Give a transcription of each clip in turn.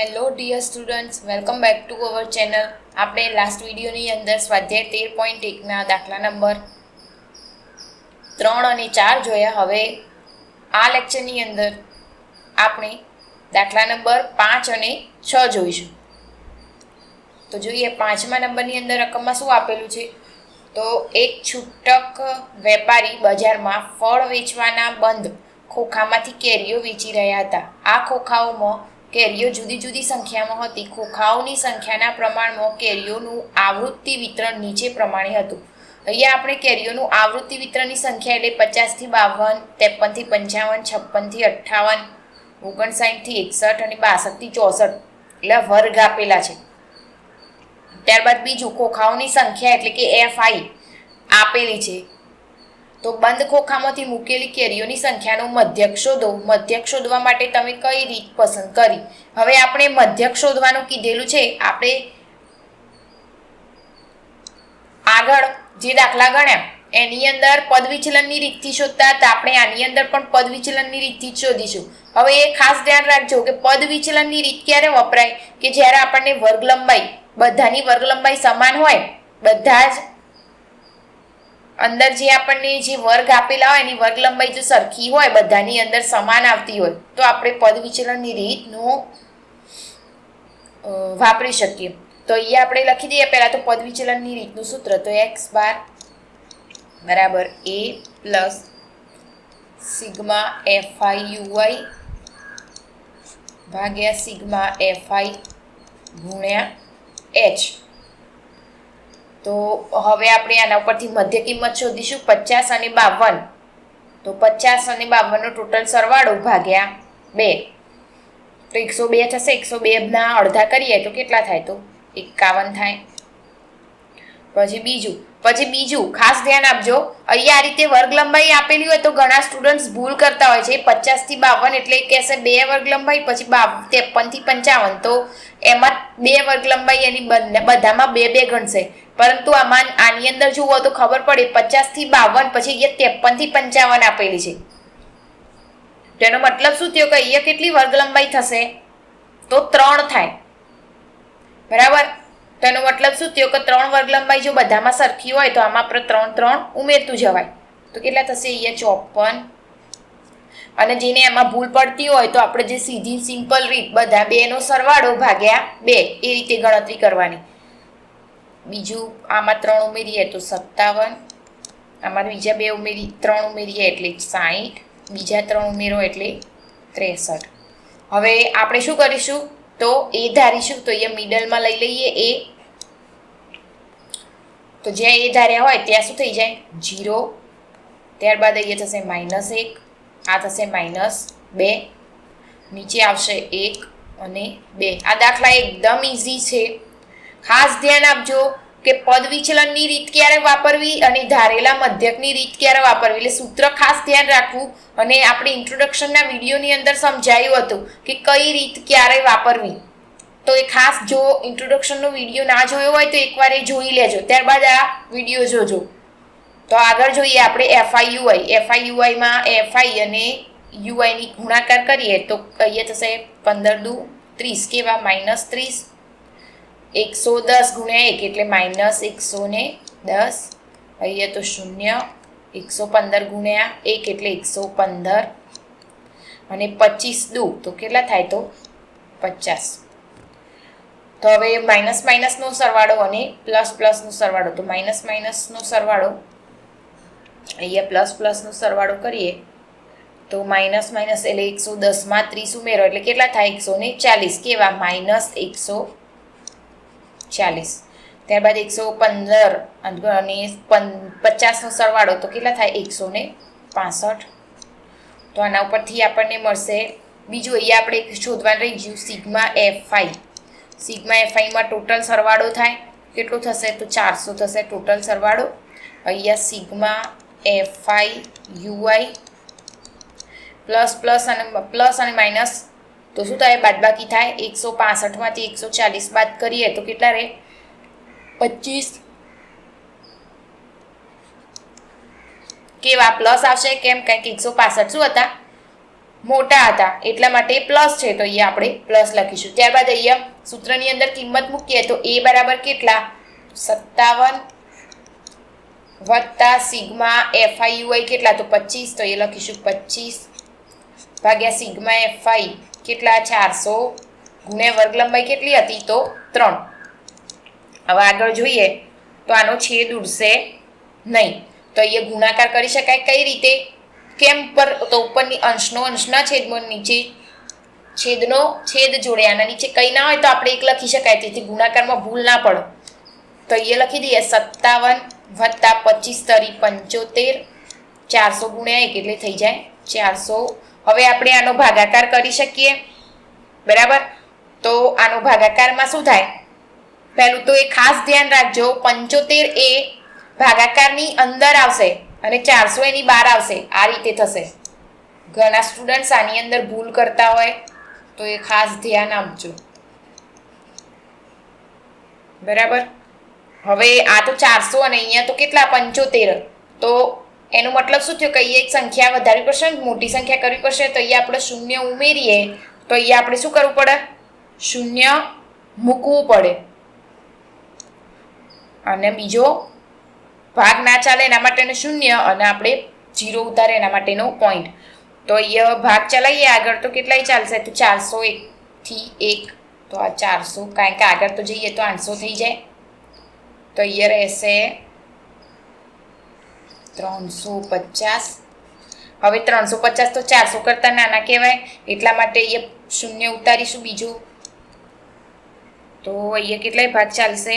Hello dear students welcome back to our channel આપણે last વિડીયોની અંદર સ્વાધ્યાય તેર પોઈન્ટ એકના દાખલા નંબર ત્રણ અને ચાર જોયા. હવે આ લેક્ચરની અંદર આપણે દાખલા નંબર પાંચ અને છ જોઈશું. તો જોઈએ, પાંચમા નંબરની અંદર રકમમાં શું આપેલું છે? તો એક છૂટક વેપારી બજારમાં ફળ વેચવાના બંધ ખોખામાંથી કેરીઓ વેચી રહ્યા હતા. આ ખોખાઓમાં કેરીઓ જુદી જુદી સંખ્યામાં હતી. ખોખાઓની સંખ્યાના પ્રમાણમાં કેરીઓનું આવૃત્તિ વિતરણ નીચે પ્રમાણે હતું. અહીંયા આપણે કેરીઓનું આવૃત્તિ વિતરણની સંખ્યા એટલે પચાસથી બાવન, ત્રેપનથી પંચાવન, છપ્પનથી અઠ્ઠાવન, ઓગણસાઠથી એકસઠ અને બાસઠથી ચોસઠ. એટલે વર્ગ આપેલા છે. ત્યારબાદ બીજું, ખોખાઓની સંખ્યા એટલે કે એફ આઈ આપેલી છે. તો બંધ ખોખામાંથી મૂકેલી કેરીઓની સંખ્યાનો મધ્યક શોધો. મધ્યક શોધવા માટે તમે કઈ રીત પસંદ કરી? હવે આપણે મધ્યક શોધવાનું કીધેલું છે. આપણે આગળ જે દાખલા ગણ્યા, એની અંદર પદ વિચલનની રીતથી શોધતા હતા. આપણે આની અંદર પણ પદ વિચલનની રીતથી જ શોધીશું. હવે એ ખાસ ધ્યાન રાખજો કે પદ વિચલનની રીત ક્યારે વપરાય? કે જ્યારે આપણને વર્ગ લંબાઈ બધાની વર્ગ લંબાઈ સમાન હોય, બધા જ અંદર જે આપણને જે વર્ગ આપેલા હોય, એની વર્ગ લંબાઈ જો સરખી હોય, બધાની અંદર સમાન આવતી હોય, તો આપણે પદ વિચલનની રીતનો વાપરી શકીએ. તો અહીંયા આપણે લખી દઈએ, પહેલાં તો પદ વિચલનની રીતનું સૂત્ર, તો એક્સ બાર બરાબર A plus sigma F I U I ભાગ્યા સિગ્મા એફઆઈ ગુણ્યા એચ તો હવે આપણે આના ઉપરથી મધ્ય કિંમત શોધીશું પચાસ અને બાવન. તો પચાસ અને બાવનનો ટોટલ સરવાળો ભાગ્યા બે. તો એકસો બે થશે, એકસો બેના અડધા કરીએ તો કેટલા થાય તો? એકાવન થાય. પછી બીજું પછી બીજું, ખાસ ધ્યાન આપજો અહીંયા આ રીતે વર્ગ લંબાઈ આપેલી હોય તો ઘણા સ્ટુડન્ટ્સ ભૂલ કરતા હોય છે. પચાસથી બાવન એટલે કહેશે બે વર્ગ લંબાઈ પછી બાવ ત્રેપનથી પંચાવન. તો એમાં બે વર્ગ લંબાઈ એની બંને, બધામાં બે બે ગણશે. પરંતુ આમાં આની અંદર જુઓ તો ખબર પડે પચાસથી બાવન, પછી અહીંયા ત્રેપનથી પંચાવન આપેલી છે. તેનો મતલબ શું થયો કે અહીંયા કેટલી વર્ગ લંબાઈ થશે? તો ત્રણ થાય. બરાબર? તેનો મતલબ શું થયો કે ત્રણ વર્ગ લંબાઈ જો બધામાં સરખી હોય તો આમાં આપણે ત્રણ ત્રણ ઉમેરતું જવાય. તો કેટલા થશે? અહીંયા ચોપન. અને જેને એમાં ભૂલ પડતી હોય તો આપણે જે સીધી સિમ્પલ રીત બધા બેનો સરવાળો ભાગ્યા બે. એ રીતે ગણતરી કરવાની. બીજું આમાં ત્રણ ઉમેરીએ તો સત્તાવન. આમાં બીજા બે ઉમેરી, ત્રણ ઉમેરીએ એટલે સાહીઠ બીજા ત્રણ ઉમેરો એટલે ત્રેસઠ. હવે આપણે શું કરીશું? તો એ ધારીશું, તો અહીંયા મિડલમાં લઈ લઈએ એ. તો જ્યાં એ ધાર્યા હોય, ત્યાં શું થઈ જાય? જીરો ત્યારબાદ અહીંયા થશે માઇનસ એક. આ થશે માઇનસ બે. નીચે આવશે એક અને બે. આ દાખલા એકદમ ઇઝી છે. ખાસ ધ્યાન આપજો કે પદ વિચલનની રીત ક્યારે વાપરવી અને ધારેલા મધ્યકની રીત ક્યારે વાપરવી. એટલે સૂત્ર ખાસ ધ્યાન રાખવું અને આપણે ઇન્ટ્રોડક્શનના વિડીયોની અંદર સમજાયું હતું કે કઈ રીત ક્યારે વાપરવી. તો એ ખાસ જો ઇન્ટ્રોડક્શનનો વીડિયો ના જોયો હોય તો એકવાર એ જોઈ લેજો. ત્યારબાદ આ વીડિયો જોજો. તો આગળ જોઈએ આપણે એફઆઈયુઆઈ એફઆઈયુઆઈમાં એફઆઈ અને યુઆઈની ગુણાકાર કરીએ તો અહીંયા થશે પંદર દુ ત્રીસ કેવા માઇનસ ત્રીસ. એકસો દસ ગુણ્યા એક એટલે માઇનસ એકસો ને દસ. અહીંયા તો શૂન્ય. એકસો પંદર ગુણ્યા એક એટલે એકસો પંદર. અને પચીસ દુ, તો કેટલા થાય તો? પચાસ. તો હવે માઇનસ માઇનસનો સરવાળો અને પ્લસ પ્લસનો સરવાળો, તો માઇનસ માઇનસનો સરવાળો. અહીંયા પ્લસ પ્લસનો સરવાળો કરીએ, તો માઇનસ માઇનસ એટલે એકસો દસમાં ત્રીસ ઉમેરો, એટલે કેટલા થાય? એકસો ને ચાલીસ. કેવા? માઇનસ એકસો ચાલીસ. ત્યારબાદ એકસો પંદર અને પચાસનો સરવાળો તો કેટલા થાય? એકસો ને પાસઠ. તો આના ઉપરથી આપણને મળશે બીજું અહીંયા આપણે એક શોધવાનું રહી ગયું, sigma F I. Sigma F આઈમાં total સરવાળો થાય. કેટલો થશે? તો ચારસો થશે ટોટલ સરવાળો. અહીંયા sigma F I U I plus plus અને પ્લસ અને માઇનસ તો શું થાય? બાદબાકી થાય. એકસો પાસઠમાંથી એકસો ચાલીસ બાદ કરીએ તો કેટલા રહે? પચીસ. કેવા? પ્લસ આવશે કેમ? કારણ કે એકસો પાસઠ શું હતા? મોટા હતા. એટલા માટે પ્લસ છે. તો અહીંયા આપણે પ્લસ લખીશું. ત્યારબાદ અહીંયા સૂત્રની અંદર કિંમત મૂકીએ તો એ બરાબર કેટલા? સત્તાવન વત્તા સિગ્મા એફઆઈ યુઆઈ કેટલા? તો પચીસ. તો એ લખીશું પચીસ ભાગ્યા સિગ્મા એફઆઈ. કેટલા? ચારસો. ગુણ્યા વર્ગ લંબાઈ કેટલી હતી તો? ત્રણ. હવે આગળ જોઈએ તો આનો છેદ ઉડશે નહીં. તો અહીંયા ગુણાકાર કરી શકાય કઈ રીતે? કેમ પર? તો ઉપરની અંશનો અંશના છેદમાં નીચે છેદનો છેદ જોડે. આના નીચે કંઈ ના હોય તો આપણે એક લખી શકાય. તેથી ગુણાકારમાં ભૂલ ના પડે. તો અહીંયા લખી દઈએ સત્તાવન વત્તા પચીસ તરી પંચોતેર. ચારસો ગુણ્યા એક એટલે થઈ જાય ચારસો હવે આપણે આનો ભાગાકાર કરી શકીએ. બરાબર? તો આનો ભાગાકારમાં શું થાય? પહેલું તો એ ખાસ ધ્યાન રાખજો, પંચોતેર એ ભાગાકારની અંદર આવશે અને ચારસો એની બહાર આવશે. આ રીતે થશે. ઘણા સ્ટુડન્ટ્સ આની અંદર ભૂલ કરતા હોય, તો એ ખાસ ધ્યાન આપજો. બરાબર? હવે આ તો ચારસો અને અહીંયા તો કેટલા? પંચોતેર. તો એનો મતલબ શું થયો? કે અહીંયા એક સંખ્યા વધારવી પડશે મોટી સંખ્યા કરવી પડશે, તો અહીંયા આપણે શૂન્ય ઉમેરીએ, તો અહીંયા આપણે શું કરવું પડે? શૂન્ય મૂકવું પડે. અને બીજો ભાગ ના ચાલે એના માટેનું શૂન્ય અને આપણે જીરો ઉતારે એના માટેનો પોઈન્ટ તો અહીંયા ભાગ ચલાવીએ આગળ તો કેટલાય ચાલશે? તો ચારસો એકથી એક. તો આ ચારસો કારણ કે આગળ તો જઈએ તો આઠસો થઈ જાય. તો અહીંયા રહેશે ત્રણસો પચાસ. હવે ત્રણસો પચાસ તો ચારસો કરતાં નાના કહેવાય. એટલા માટે અહીંયા શૂન્ય ઉતારીશું બીજું. તો અહીંયા કેટલાય ભાગ ચાલશે?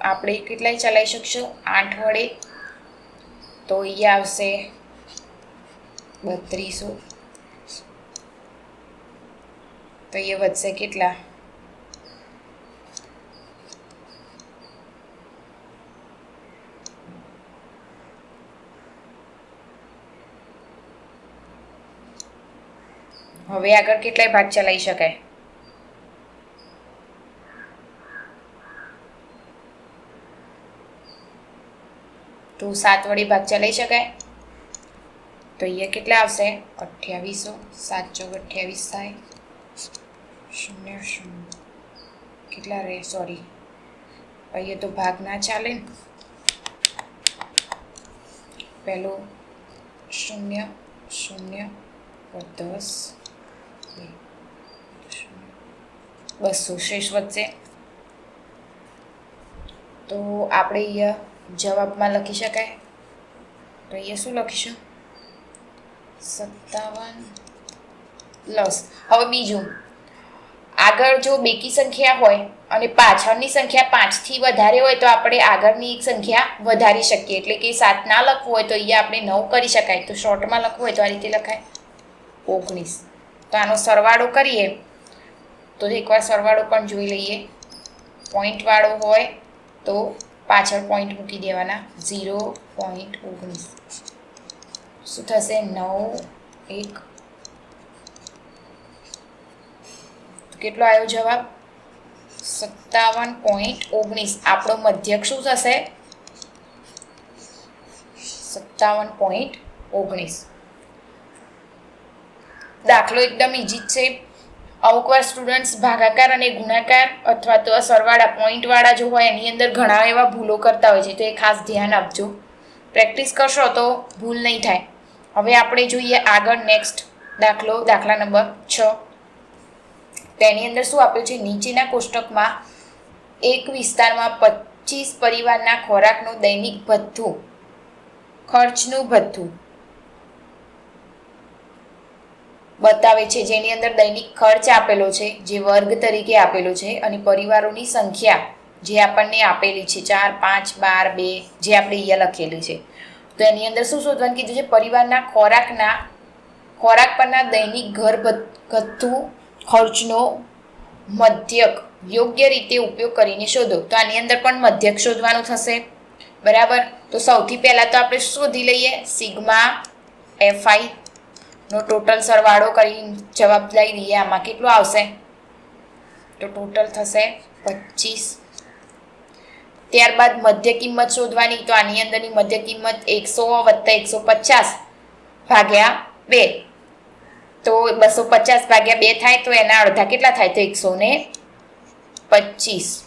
આપણે કેટલાય ચલાવી શકશું? આઠ વડે. તો અહીંયા આવશે બત્રીસો. તો અહીંયા વધશે કેટલા? હવે આગળ કેટલાય ભાગ ચલાવી શકાય? તો સાત વડે ભાગ ચલાવી શકાય? તો અહીંયા કેટલા આવશે? અઠ્યાવીસો. સાત ચોક અઠ્યાવીસ થાય. શૂન્ય શૂન્ય. કેટલા રહે? સોરી અહીંયા તો ભાગ ના ચાલે પહેલો શૂન્ય શૂન્ય, દસ. બસો શેષ વચ્ચે. તો આપણે અહીંયા જવાબમાં લખી શકાય. તો અહીંયા શું લખીશું? સત્તાવન પ્લસ. હવે બીજું. આગળ જો બેકી સંખ્યા હોય અને પાછળની સંખ્યા પાંચથી વધારે હોય તો આપણે આગળની એક સંખ્યા વધારી શકીએ. એટલે કે સાત ના લખવું હોય તો અહીંયા આપણે નવ કરી શકાય. તો શોર્ટમાં લખવું હોય તો આ રીતે લખાય. ઓગણીસ. તો આનો સરવાળો કરીએ. તો એકવાર સરવાળો પણ જોઈ લઈએ. પોઈન્ટવાળો હોય તો પાછળ પોઈન્ટ મૂકી દેવાના. ઝીરો પોઈન્ટ ઓગણીસ. શું થશે? નવ, એક. કેટલો આવ્યો જવાબ? સત્તાવન પોઈન્ટ ઓગણીસ. આપણો મધ્યક શું થશે? સત્તાવન પોઈન્ટ ઓગણીસ. દાખલો એકદમ ઇઝી જ છે. અમુક વાર સ્ટુડન્ટ્સ ભાગાકાર અને ગુણાકાર અથવા તો સરવાળા પોઈન્ટવાળા જો હોય, એની અંદર ઘણા એવા ભૂલો કરતા હોય છે, તો એ ખાસ ધ્યાન આપજો. પ્રેક્ટિસ કરશો તો ભૂલ નહીં થાય. હવે આપણે જોઈએ આગળ નેક્સ્ટ દાખલો, દાખલા નંબર છ. તેની અંદર શું આપ્યું છે? નીચેના કોષ્ટકમાં એક વિસ્તારમાં પચીસ પરિવારના ખોરાકનું દૈનિક ભથ્થું, ખર્ચનું ભથ્થું. બતાવે છે, જેની અંદર દૈનિક ખર્ચ આપેલો છે, જે વર્ગ તરીકે આપેલો છે અને પરિવારોની સંખ્યા જે આપણને આપેલી છે, ચાર, પાંચ, બાર, બે, જે આપણે અહીંયા લખેલી છે. તો એની અંદર શું શોધવાનું કીધું છે? પરિવારના ખોરાકના, ખોરાક પરના દૈનિક ઘર ભથ્થું ખર્ચનો મધ્યક યોગ્ય રીતે ઉપયોગ કરીને શોધો. તો આની અંદર પણ મધ્યક શોધવાનું થશે. બરાબર? તો સૌથી પહેલાં તો આપણે શોધી લઈએ. સિગ્મા એફઆઈ નો ટોટલ સરવાળો કરી જવાબ લઈ લઈએ આમાં કેટલું આવશે? તો ટોટલ થશે પચીસ. ત્યારબાદ મધ્ય કિંમત શોધવાની, તો આની અંદરની મધ્ય કિંમત એકસો વત્તા એકસો પચાસ ભાગ્યા બે. તો બસો પચાસ ભાગ્યા બે થાય, તો એના અડધા કેટલા થાય? તો એકસો ને પચીસ.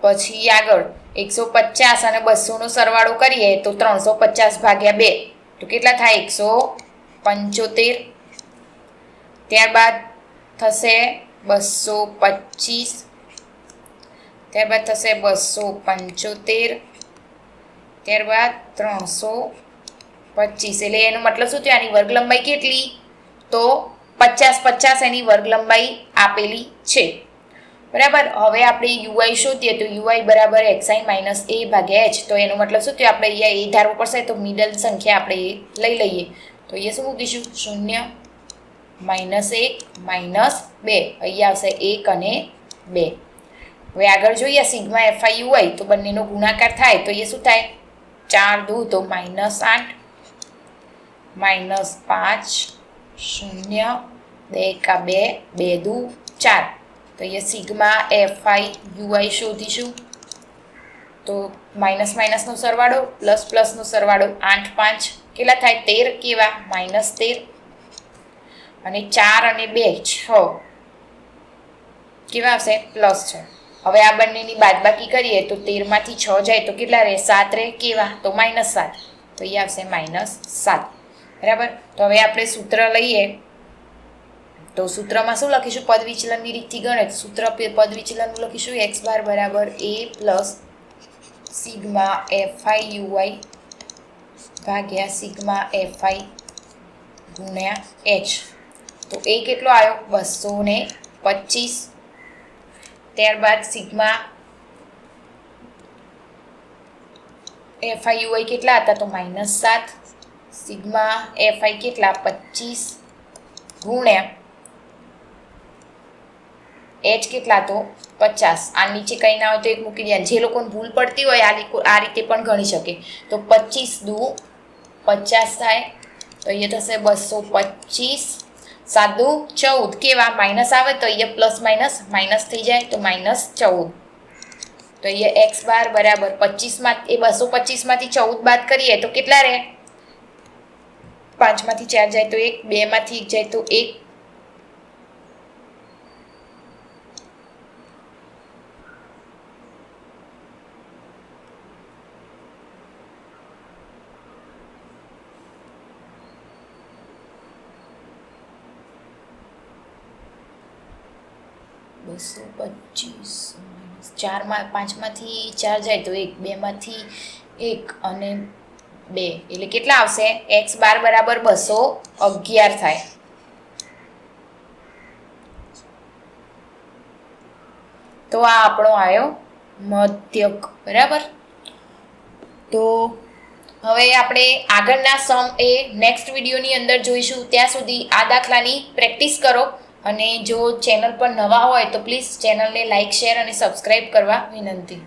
પછી આગળ એકસો પચાસ અને બસોનો સરવાળો કરીએ, તો ત્રણસો પચાસ ભાગ્યા બે. તો કેટલા થાય? એકસો પંચોતેર. ત્યારબાદ થશે બસો પચીસ. ત્યારબાદ થશે બસો પંચોતેર. ત્યારબાદ ત્રણસો પચીસ. એટલે એનો મતલબ શું થયો? આની વર્ગ લંબાઈ કેટલી? તો પચાસ પચાસ એની વર્ગ લંબાઈ આપેલી છે. બરાબર? હવે આપણે યુઆઈ શોધીએ તો યુઆઈ બરાબર એક્સાઇન માઇનસ એ ભાગ્યા એચ. તો એનો મતલબ શું થયો? આપણે અહીંયા એ ધારવો પડશે તો મિડલ સંખ્યા આપણે એ લઈ લઈએ. તો અહીંયા શું મૂકીશું? શૂન્ય માઇનસ એક માઇનસ બે. અહીંયા આવશે એક અને બે. હવે આગળ જોઈએ સિગ્મા એફઆઈ યુઆઈ. તો બંનેનો ગુણાકાર થાય તો એ શું થાય? ચાર દૂ તો માઇનસ આઠ માઇનસ પાંચ શૂન્ય. બે કા બે બે દૂ ચાર. તો એ સિગ્મા એફઆઈ યુઆઈ શોધીશું. તો માઇનસ માઇનસનો સરવાળો, પ્લસ પ્લસનો સરવાળો આઠ પાંચ. કેટલા થાય? તેર કેવા? માઇનસ તેર. અને ચાર અને બે છ. કેવા આવશે? પ્લસ છ. હવે આ બંનેની બાદબાકી કરીએ તો તેરમાંથી છ જાય તો કેટલા રહે? સાત રહે કેવા? તો માઇનસ સાત. તો એ આવશે માઇનસ સાત. બરાબર? તો હવે આપણે સૂત્ર લઈએ. તો સૂત્રમાં શું લખીશું? પદ વિચલનની રીતથી ગણે સૂત્ર પે- પદ વિચલનનું લખીશું. એક્સ બાર બરાબર A plus sigma F I U I ભાગ્યા સિગ્મા એફઆઈ ગુણ્યા એચ તો એ કેટલો આવ્યો? બસો ને પચીસ. ત્યારબાદ સિગ્મા એફઆઈ યુઆઈ કેટલા હતા? તો માઇનસ સાત. સિગ્મા એફઆઈ કેટલા? પચીસ. ગુણ્યા એચ કેટલા તો પચાસ. આ નીચે કંઈ ના હોય તો એક મૂકી દે. જે લોકોને ભૂલ પડતી હોય આ લીકો- આ રીતે પણ ગણી શકે. તો પચીસ દુ પચાસ થાય, તો અહીંયા થશે બસો પચીસ. સાદું ચૌદ. કેવા? માઇનસ આવે તો અહીંયા પ્લસ માઇનસ માઇનસ થઈ જાય તો માઇનસ ચૌદ. તો અહીંયા એક્સ બાર બરાબર પચીસમાં એ બસો પચીસમાંથી ચૌદ બાદ કરીએ તો કેટલા રહે? પાંચમાંથી ચાર જાય તો એક બેમાંથી એક જાય તો એક બસો પચીસ ચારમાં પાંચમાંથી ચાર જાય તો એક, બેમાંથી એક અને બે. એટલે કેટલા આવશે? એક્સ બાર બરાબર બસો અગિયાર થાય. તો આ આપણો આવ્યો મધ્યક, બરાબર? તો હવે આપણે આગળના સમ એ નેક્સ્ટ વિડીયોની અંદર જોઈશું. ત્યાં સુધી આ દાખલાની પ્રેક્ટિસ કરો. અને જો ચેનલ પર નવા હોય તો પ્લીઝ ચેનલને લાઇક શેર અને સબસ્ક્રાઈબ કરવા વિનંતી.